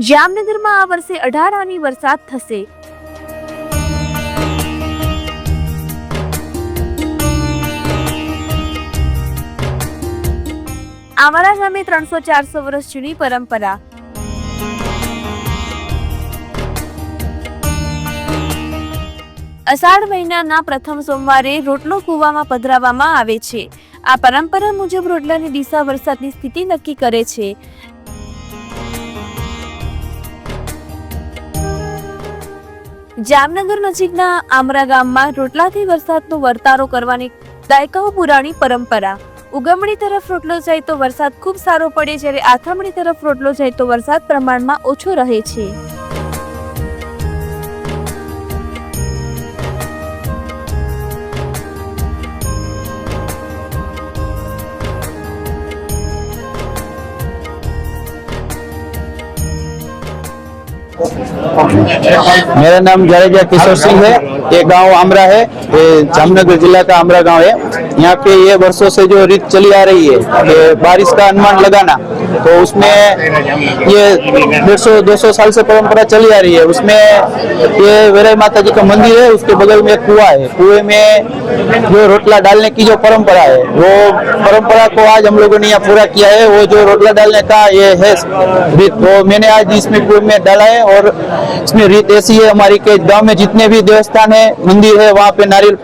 જામનગરમાં આ વર્ષે અઢાર આની વરસાદ થશે. અમારા ગામે ત્રણસો ચારસો વર્ષ જૂની પરંપરા. અષાઢ મહિનાના પ્રથમ સોમવારે રોટલો કૂવામાં પધરાવવામાં આવે છે. આ પરંપરા મુજબ રોટલાની દિશા વરસાદની સ્થિતિ નક્કી કરે છે. જામનગર નજીકના આમરા ગામમાં રોટલાથી વરસાદનો વર્તારો કરવાની દાયકાઓ પુરાણી પરંપરા. ઉગમણી તરફ રોટલો જાય તો વરસાદ ખૂબ સારો પડે, જ્યારે આથમણી તરફ રોટલો જાય તો વરસાદ પ્રમાણમાં ઓછો રહે છે. मेरा नाम जडेजा किशोर सिंह है ये गाँव आमरा है, ये जामनगर जिला का आमरा गाँव है। यहाँ पे ये वर्षों से जो रीत चली आ रही है कि बारिश का अनुमान लगाना तो उसमें ये डेढ़ सौ, दो सौ साल से परंपरा चली आ रही है। उसमें ये वेराई माता जी का मंदिर है, उसके बगल में कुआ है। कुएँ में जो रोटला डालने की जो परंपरा है, वो परंपरा को आज हम लोगों ने यहाँ पूरा किया है। वो जो रोटला डालने का ये है तो मैंने आज इसमें कुएँ में डाला है और इसमें रीत ऐसी है हमारी के गाँव में जितने भी देवस्थान है मंदिर है, वहाँ पे नारियल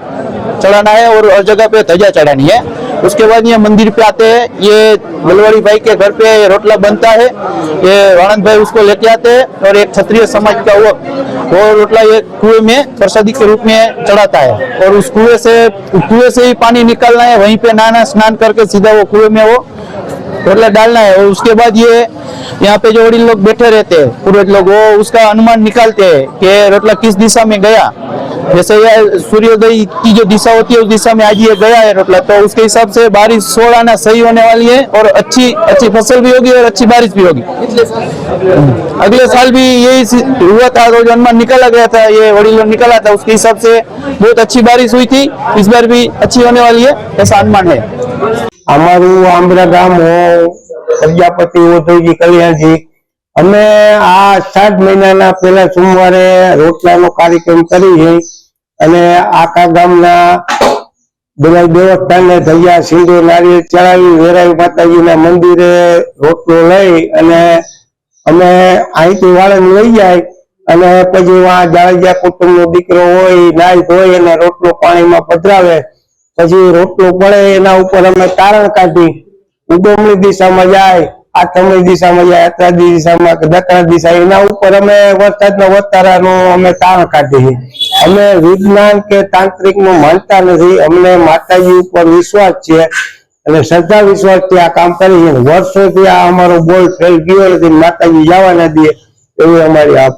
चढ़ाना है और हर जगह पे ध्वजा चढ़ानी है। उसके बाद ये मंदिर पे आते हैं, ये बलवाड़ी भाई के घर पे रोटला बनता है, ये आनंद भाई उसको लेके आते हैं और एक क्षत्रिय समाज का वो वो रोटला ये कुएँ में प्रसादी के रूप में चढ़ाता है और उस कुएँ से कुएँ से ही पानी निकालना है, वहीं पे नहाना, स्नान करके सीधा वो कुएँ में वो रोटला डालना है और उसके बाद ये यहाँ पे जो वडील लोग बैठे रहते हैं पूर्वज लोग, वो उसका अनुमान निकालते हैं कि रोटला किस दिशा में गया। जैसे ये सूर्योदय की जो दिशा होती है उस दिशा में आज ये गया है रोटला तो उसके हिसाब से बारिश सोल आना सही होने वाली है और अच्छी अच्छी फसल भी होगी और अच्छी बारिश भी होगी अगले साल भी यही सी- हुआ था तो जो अनुमान निकाला गया था ये वडीलों ने निकाला था उसके हिसाब से बहुत अच्छी बारिश हुई थी इस बार भी अच्छी होने वाली है ऐसा अनुमान है અમારું આંબરા ગામ હું પ્રજાપતિ ઉદ્યોગી કલ્યાણજી અમે આ સાત મહિનાના પહેલા સોમવારે રોટલાનો કાર્યક્રમ કરી છે અને આખા ગામના બધા દેવસ્થાનને ધૈયા સિંધુ નારિયેળ ચડાવી વેરાઈ માતાજીના મંદિરે રોટલો લઈ અને અમે અહીંથી વાળંદ લઈ જાય અને પછી વहाँ કુટુંબ નો દીકરો હોય, નાય ધોઈ અને રોટલો પાણીમાં પધરાવે. પછી રોટલો પડે એના ઉપર અમે તારણ કાઢી. ઉગમણી દિશામાં જાય. આથમણી દિશામાં અત્યાદી દિશામાં દક્ષિણ દિશા, એના ઉપર અમે વરસાદના નો અમે તાણ કાઢીએ. અમે વિજ્ઞાન કે તાંત્રિકનું માનતા નથી, અમને માતાજી ઉપર વિશ્વાસ છે અને શ્રદ્ધા વિશ્વાસથી આ કામ કરી છે વર્ષોથી આ અમારો બોલ ફેલ ગયો નથી, માતાજી જવા ના દે એવી અમારી આપ